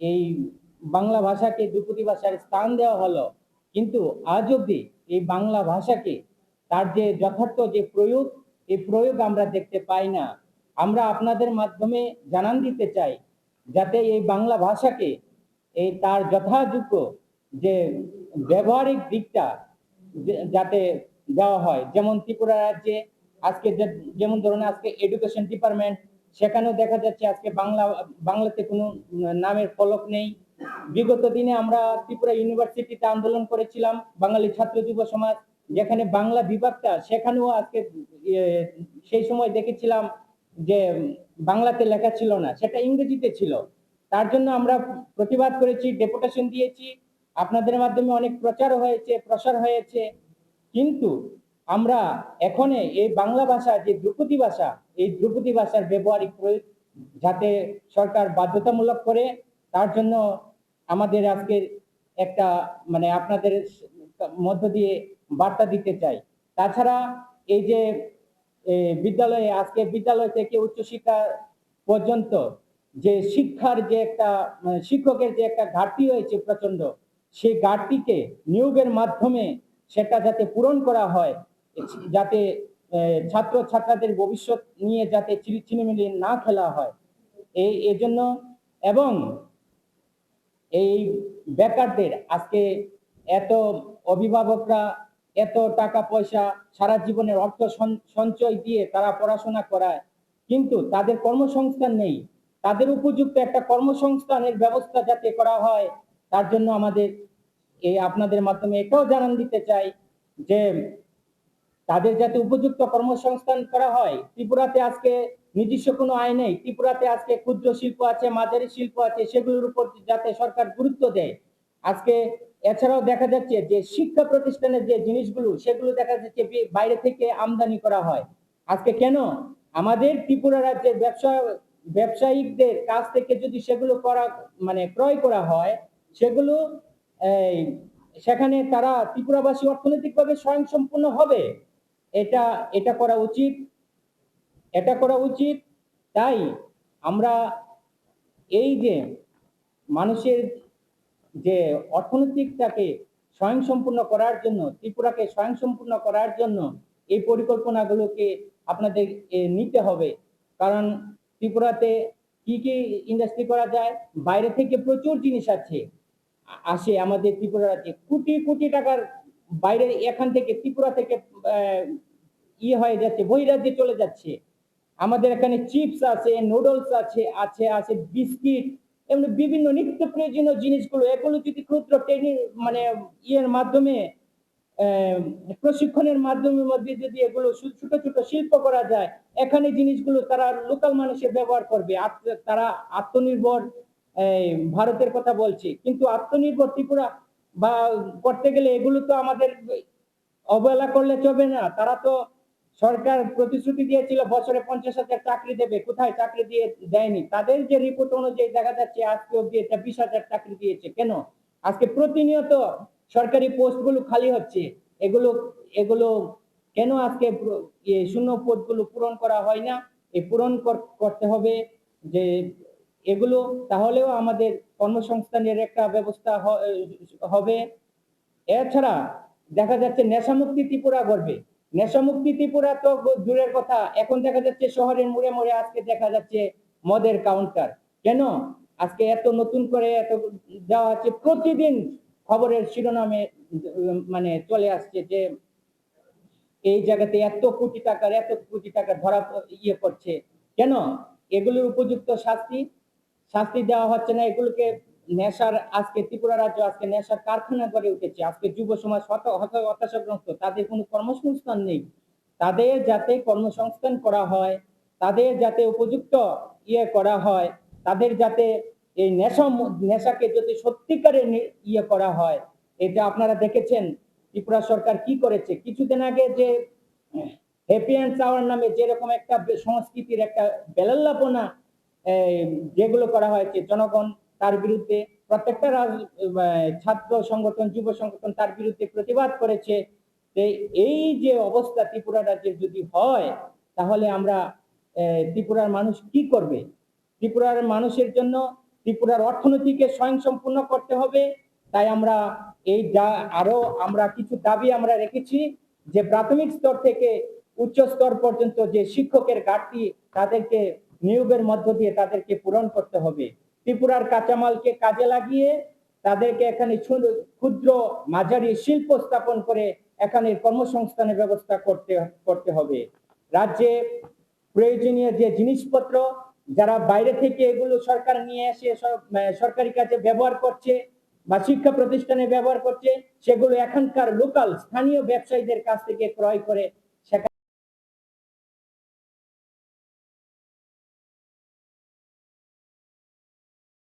এই বাংলা ভাষাকে ধ্রুপদী ভাষার স্থান দেওয়া হলো। কিন্তু আজ অব্দি এই বাংলা ভাষাকে তার যে যথার্থ যে প্রয়োগ, এই প্রয়োগ আমরা দেখতে পাই না। আমরা আপনাদের মাধ্যমে জানান দিতে চাই, যাতে এই বাংলা ভাষাকে এই তার যথাযোগ্য যে ব্যবহারিক দিকটা যাতে দেওয়া হয়। যেমন ত্রিপুরা রাজ্যে আজকে যেমন ধরুন আজকে এডুকেশন ডিপার্টমেন্ট সেখানেও দেখা যাচ্ছে আজকে বাংলা, বাংলাতে কোনো নামের ফলক নেই। বিগত দিনে আমরা ত্রিপুরা ইউনিভার্সিটিতে আন্দোলন করেছিলাম, বাঙালি ছাত্র যুব সমাজ, যেখানে বাংলা বিভাগটা, সেখানেও আজকে সেই সময় দেখেছিলাম যে বাংলাতে লেখা ছিল না, সেটা ইংরেজিতে ছিল। তার জন্য আমরা প্রতিবাদ করেছি, ডেপুটেশন দিয়েছি। আপনাদের মাধ্যমে অনেক প্রচার হয়েছে, প্রসার হয়েছে। কিন্তু আমরা এখন এই বাংলা ভাষা যে ধ্রুপদী ভাষা, এই ধ্রুপদী ভাষার ব্যবহারিক প্রয়োগ যাতে সরকার বাধ্যতামূলক করে, তার জন্য আমাদের আজকের একটা মানে আপনাদের মধ্য দিয়ে বার্তা দিতে চাই। তাছাড়া এই যে বিদ্যালয়ে, আজকে বিদ্যালয় থেকে উচ্চশিক্ষা পর্যন্ত যে শিক্ষার যে একটা মানে শিক্ষকের যে একটা ঘাটতি হয়েছে প্রচণ্ড সেই ঘাটতিকে নিয়োগের মাধ্যমে সেটা যাতে পূরণ করা হয় যাতে ছাত্র ছাত্রদের ভবিষ্যৎ নিয়ে যাতে চিনিমিলি না খেলা হয়। এই এজন্য এবং এই বেকারদের আজকে এত অভিভাবকরা এত টাকা পয়সা সারা জীবনের অর্থ সঞ্চয় দিয়ে তারা পড়াশোনা করায়, কিন্তু তাদের কর্মসংস্থান নেই। তাদের উপযুক্ত একটা কর্মসংস্থানের ব্যবস্থা যাতে করা হয়, তার জন্য আমাদের এই আপনাদের মাধ্যমে এটাও জানান দিতে চাই যে তাদের যাতে উপযুক্ত কর্মসংস্থান করা হয়। ত্রিপুরাতে আজকে নিজস্ব কোনো আয় নেই। ত্রিপুরাতে আজকে ক্ষুদ্র শিল্প আছে, মাঝারি শিল্প আছে, সেগুলোর উপর যাতে সরকার গুরুত্ব দেয়। আজকে এছাড়াও দেখা যাচ্ছে যে শিক্ষা প্রতিষ্ঠানের যে জিনিসগুলো, সেগুলো দেখা যাচ্ছে বাইরে থেকে আমদানি করা হয়। আজকে কেন? আমাদের ত্রিপুরা রাজ্যের ব্যবসা ব্যবসায়িকদের কাছ থেকে যদি সেগুলো করা মানে ক্রয় করা হয়, সেগুলো সেখানে তারা ত্রিপুরাবাসী অর্থনৈতিকভাবে স্বয়ংসম্পূর্ণ হবে। এটা এটা করা উচিত, এটা করা উচিত। তাই আমরা এই যে মানুষের যে অর্থনৈতিকটাকে স্বয়ংসম্পূর্ণ করার জন্য, ত্রিপুরাকে স্বয়ংসম্পূর্ণ করার জন্য এই পরিকল্পনাগুলোকে আপনাদের নিতে হবে। কারণ ত্রিপুরাতে কি কি ইন্ডাস্ট্রি করা যায়? বাইরে থেকে প্রচুর জিনিস আছে আসে আমাদের ত্রিপুরা রাজ্যে। কোটি কোটি টাকার বাইরে এখান থেকে ত্রিপুরা থেকে ইয়ে হয়ে যাচ্ছে, বহিরাজ্যে চলে যাচ্ছে। আমাদের এখানে চিপস আছে, নুডলস আছে আছে আছে বিস্কিট, এমনি বিভিন্ন নিত্য প্রয়োজনীয় জিনিসগুলো। এগুলো যদি ক্ষুদ্র ট্রেনিং মানে ইয়ের মাধ্যমে প্রশিক্ষণের মাধ্যমে মধ্যে যদি এগুলো ছোট ছোট শিল্প করা যায়, এখানে জিনিসগুলো তারা লোকাল মানুষের ব্যবহার করবে। তারা আত্মনির্ভর ভারতের কথা বলছে। কিন্তু আত্মনির্ভর ত্রিপুরা বা করতে গেলে এগুলো তো আমাদের অবহেলা করলে চলবে না। তারা তো সরকার প্রতিশ্রুতি দিয়েছিল, বছরে পঞ্চাশ হাজার চাকরি দেবে। কোথায় চাকরি দিয়ে দেয়নি? তাদের যে রিপোর্ট অনুযায়ী দেখা যাচ্ছে, আজকে অব্দি এটা বিশ হাজার চাকরি দিয়েছে। কেন? আজকে প্রতিনিয়ত সরকারি পোস্টগুলো খালি হচ্ছে। এগুলো এগুলো কেন আজকে ইয়ে শূন্য পদগুলো পূরণ করা হয় না? এই পূরণ কর- করতে হবে যে এগুলো, তাহলেও আমাদের কর্মসংস্থানের একটা ব্যবস্থা হবে। এছাড়া দেখা যাচ্ছে নেশামুক্তি ত্রিপুরা করবে নেশামুক্তি ত্রিপুরা তো দূরের কথা। এখন দেখা যাচ্ছে শহরের মোড়ে মোড়ে আজকে দেখা যাচ্ছে মদের কাউন্টার কেন? আজকে এত নতুন করে এত দেওয়া আছে। প্রতিদিন খবরের শিরোনামে মানে চলে আসছে যে এই জায়গাতে এত কোটি টাকার, এত কোটি টাকা ধরা ইয়ে করছে। কেন? এগুলোর উপযুক্ত শাস্তি শাস্তি দেওয়া হচ্ছে না, এগুলোকে নেশার, আজকে ত্রিপুরা রাজ্য আজকে নেশার কারখানা করে উঠেছে। আজকে যুব সমাজ হত, হত- হতাশাগ্রস্ত। তাদের কোনো কর্মসংস্থান নেই। তাদের যাতে কর্মসংস্থান করা হয়, তাদের যাতে উপযুক্ত ইয়ে করা হয়, তাদের যাতে এই নেশা, নেশাকে যদি সত্যিকারের নি- ইয়ে করা হয়, এটা আপনারা দেখেছেন ত্রিপুরা সরকার কি করেছে। কিছুদিন আগে যে হ্যাপি অ্যান্ড সাওয়ার নামে যেরকম একটা সংস্কৃতির একটা বেলাল্লাপনা যেগুলো করা হয়েছে, জনগণ তার বিরুদ্ধে, প্রত্যেকটা ছাত্র সংগঠন, যুব সংগঠন তার বিরুদ্ধে প্রতিবাদ করেছে। এই যে অবস্থা ত্রিপুরা রাজ্যের যদি হয়, তাহলে আমরা ত্রিপুরার মানুষ কি করবে? ত্রিপুরার মানুষের জন্য ত্রিপুরার অর্থনীতিকে স্বয়ংসম্পূর্ণ করতে হবে। তাই আমরা এই যা আরও আমরা কিছু দাবি আমরা রেখেছি যে প্রাথমিক স্তর থেকে উচ্চ স্তর পর্যন্ত যে শিক্ষকের ঘাটতি তাদেরকে নিয়োগের মধ্য দিয়ে তাদেরকে পূরণ করতে হবে। ত্রিপুরার কাঁচামালকে কাজে লাগিয়ে তাদেরকে এখানে ক্ষুদ্র মাঝারি শিল্প স্থাপন করে এখানে কর্মসংস্থানের ব্যবস্থা করতে করতে হবে। রাজ্যে প্রয়োজনীয় যে জিনিসপত্র, যারা বাইরে থেকে এগুলো সরকার নিয়ে এসে সরকারি কাজে ব্যবহার করছে বা শিক্ষা প্রতিষ্ঠানে ব্যবহার করছে, সেগুলো এখানকার লোকাল স্থানীয় ব্যবসায়ীদের কাছ থেকে ক্রয় করে